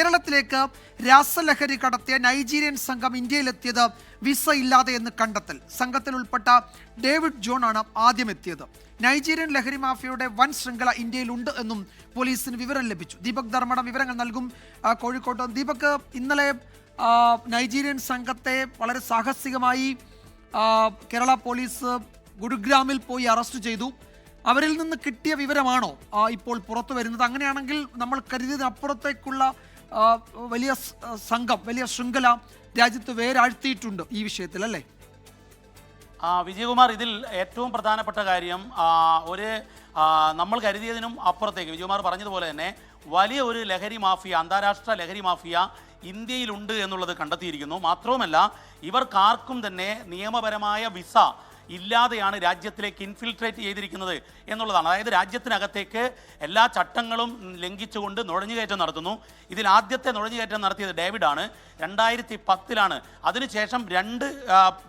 കേരളത്തിലേക്ക് രാസലഹരി കടത്തിയ നൈജീരിയൻ സംഘം ഇന്ത്യയിലെത്തിയത് വിസ ഇല്ലാതെ എന്ന് കണ്ടെത്തൽ. സംഘത്തിൽ ഉൾപ്പെട്ട ഡേവിഡ് ജോൺ ആണ് ആദ്യം എത്തിയത് നൈജീരിയൻ ലഹരി മാഫിയയുടെ വൻ ശൃംഖല ഇന്ത്യയിലുണ്ട് എന്നും പോലീസിന് വിവരം ലഭിച്ചു. ദീപക് ധർമ്മടം വിവരങ്ങൾ നൽകും. കോഴിക്കോട്ട്. ദീപക് ഇന്നലെ നൈജീരിയൻ സംഘത്തെ വളരെ സാഹസികമായി കേരള പോലീസ് ഗുരുഗ്രാമിൽ പോയി അറസ്റ്റ് ചെയ്തു. അവരിൽ നിന്ന് കിട്ടിയ വിവരമാണോ ഇപ്പോൾ പുറത്തു വരുന്നത്? അങ്ങനെയാണെങ്കിൽ നമ്മൾ കരുതിയതിനപ്പുറത്തേക്കുള്ള വലിയ സംഘം വലിയ ശൃംഖല രാജ്യത്ത് വേരാഴ്ത്തിയിട്ടുണ്ട് ഈ വിഷയത്തിൽ അല്ലേ? വിജയകുമാർ ഇതിൽ ഏറ്റവും പ്രധാനപ്പെട്ട കാര്യം ഒരു നമ്മൾ കരുതിയതിനും അപ്പുറത്തേക്ക് വിജയകുമാർ പറഞ്ഞതുപോലെ തന്നെ വലിയ ഒരു ലഹരി മാഫിയ അന്താരാഷ്ട്ര ലഹരി മാഫിയ ഇന്ത്യയിലുണ്ട് എന്നുള്ളത് കണ്ടെത്തിയിരിക്കുന്നു. മാത്രവുമല്ല ഇവർക്കാർക്കും തന്നെ നിയമപരമായ വിസ ഇല്ലാതെയാണ് രാജ്യത്തിലേക്ക് ഇൻഫിൽട്രേറ്റ് ചെയ്തിരിക്കുന്നത് എന്നുള്ളതാണ്. അതായത് രാജ്യത്തിനകത്തേക്ക് എല്ലാ ചട്ടങ്ങളും ലംഘിച്ചുകൊണ്ട് നുഴഞ്ഞുകയറ്റം നടത്തുന്നു. ഇതിൽ ആദ്യത്തെ നുഴഞ്ഞുകയറ്റം നടത്തിയത് ഡേവിഡാണ്. രണ്ടായിരത്തി പത്തിലാണ് അതിനുശേഷം രണ്ട്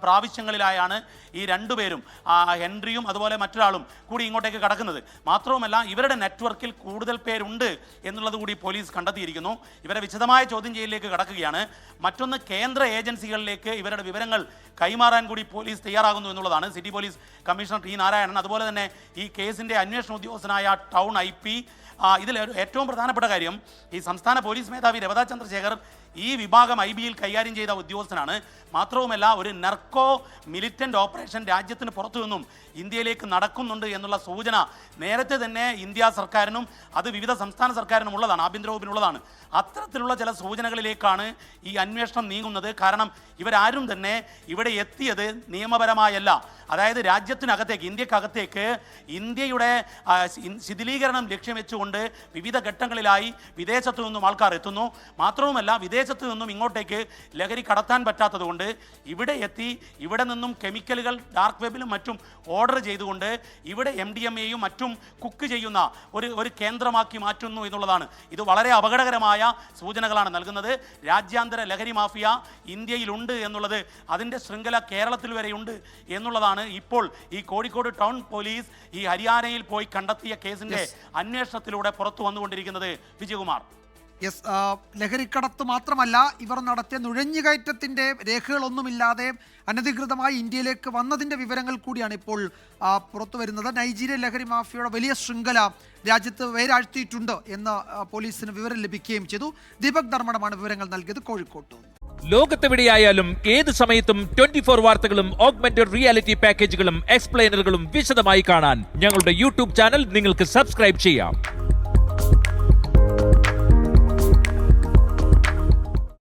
പ്രാവശ്യങ്ങളിലായാണ് ഈ രണ്ടുപേരും ഹെൻറിയും അതുപോലെ മറ്റൊരാളും കൂടി ഇങ്ങോട്ടേക്ക് കടക്കുന്നത്. മാത്രവുമല്ല ഇവരുടെ നെറ്റ്വർക്കിൽ കൂടുതൽ പേരുണ്ട് എന്നുള്ളത് കൂടി പോലീസ് കണ്ടെത്തിയിരിക്കുന്നു. ഇവരെ വിശദമായ ചോദ്യം ചെയ്യലിലേക്ക് കടക്കുകയാണ്. മറ്റൊന്ന് കേന്ദ്ര ഏജൻസികളിലേക്ക് ഇവരുടെ വിവരങ്ങൾ കൈമാറാൻ കൂടി പോലീസ് തയ്യാറാകുന്നു എന്നുള്ളതാണ്. City police commissioner T Narayanan അതുപോലെ തന്നെ ഈ കേസിന്റെ അന്വേഷണ ഉദ്യോഗസ്ഥനായ ടൗൺ ഐ പി. ഇതിൽ ഏറ്റവും പ്രധാനപ്പെട്ട കാര്യം ഈ സംസ്ഥാന പോലീസ് മേധാവി രവതാ ചന്ദ്രശേഖർ ഈ വിഭാഗം ഐ ബിയിൽ കൈകാര്യം ചെയ്ത ഉദ്യോഗസ്ഥനാണ്. മാത്രവുമല്ല ഒരു നർക്കോ മിലിറ്റന്റ് ഓപ്പറേഷൻ രാജ്യത്തിന് പുറത്തു നിന്നും ഇന്ത്യയിലേക്ക് നടക്കുന്നുണ്ട് എന്നുള്ള സൂചന നേരത്തെ തന്നെ ഇന്ത്യ സർക്കാരിനും അത് വിവിധ സംസ്ഥാന സർക്കാരിനും ഉള്ളതാണ് ആഭ്യന്തര വകുപ്പിനുള്ളതാണ് അത്തരത്തിലുള്ള ചില സൂചനകളിലേക്കാണ് ഈ അന്വേഷണം നീങ്ങുന്നത്. കാരണം ഇവരാരും തന്നെ ഇവിടെ എത്തിയത് നിയമപരമായല്ല. അതായത് രാജ്യത്തിനകത്തേക്ക് ഇന്ത്യക്കകത്തേക്ക് ഇന്ത്യയുടെ ശിഥിലീകരണം ലക്ഷ്യം വെച്ചുകൊണ്ട് വിവിധ ഘട്ടങ്ങളിലായി വിദേശത്തു നിന്നും ആൾക്കാർ എത്തുന്നു. മാത്രവുമല്ല വിദേശത്തു നിന്നും ഇങ്ങോട്ടേക്ക് ലഹരി കടത്താൻ പറ്റാത്തതുകൊണ്ട് ഇവിടെ എത്തി ഇവിടെ നിന്നും കെമിക്കലുകൾ ഡാർക്ക് വെബിലും മറ്റും ഓർഡർ ചെയ്തുകൊണ്ട് ഇവിടെ എം ഡി എം എയും മറ്റും കുക്ക് ചെയ്യുന്ന ഒരു ഒരു കേന്ദ്രമാക്കി മാറ്റുന്നു എന്നുള്ളതാണ്. ഇത് വളരെ അപകടകരമായ സൂചനകളാണ് നൽകുന്നത്. രാജ്യാന്തര ലഹരി മാഫിയ ഇന്ത്യയിലുണ്ട് എന്നുള്ളത് അതിന്റെ ശൃംഖല കേരളത്തിൽ വരെയുണ്ട് എന്നുള്ളതാണ് ഇപ്പോൾ ഈ കോഴിക്കോട് ടൗൺ പോലീസ് ഈ ഹരിയാനയിൽ പോയി കണ്ടെത്തിയ കേസിന്റെ അന്വേഷണത്തിലൂടെ പുറത്തു വന്നുകൊണ്ടിരിക്കുന്നത് വിജയകുമാർ. യെസ് ലഹരിക്കടത്ത് മാത്രമല്ല ഇവർ നടത്തിയ നുഴഞ്ഞുകയറ്റത്തിന്റെ രേഖകളൊന്നുമില്ലാതെ അനധികൃതമായി ഇന്ത്യയിലേക്ക് വന്നതിന്റെ വിവരങ്ങൾ കൂടിയാണ് ഇപ്പോൾ പുറത്തു വരുന്നത്. നൈജീരിയൻ ലഹരി മാഫിയയുടെ വലിയ ശൃംഖല രാജ്യത്ത് വേരാഴ്ത്തിയിട്ടുണ്ട് എന്ന് പോലീസിന് വിവരം ലഭിക്കുകയും ചെയ്തു. ദീപക് ധർമ്മടമാണ് വിവരങ്ങൾ നൽകിയത്. കോഴിക്കോട്ട്. ലോകത്തെവിടെയായാലും ഏത് സമയത്തും ട്വന്റി ഫോർ വാർത്തകളും ഓഗ്മെന്റഡ് റിയാലിറ്റി പാക്കേജുകളും എക്സ്പ്ലെയിനറുകളും വിശദമായി കാണാൻ ഞങ്ങളുടെ യൂട്യൂബ് ചാനൽ നിങ്ങൾക്ക് സബ്സ്ക്രൈബ് ചെയ്യാം.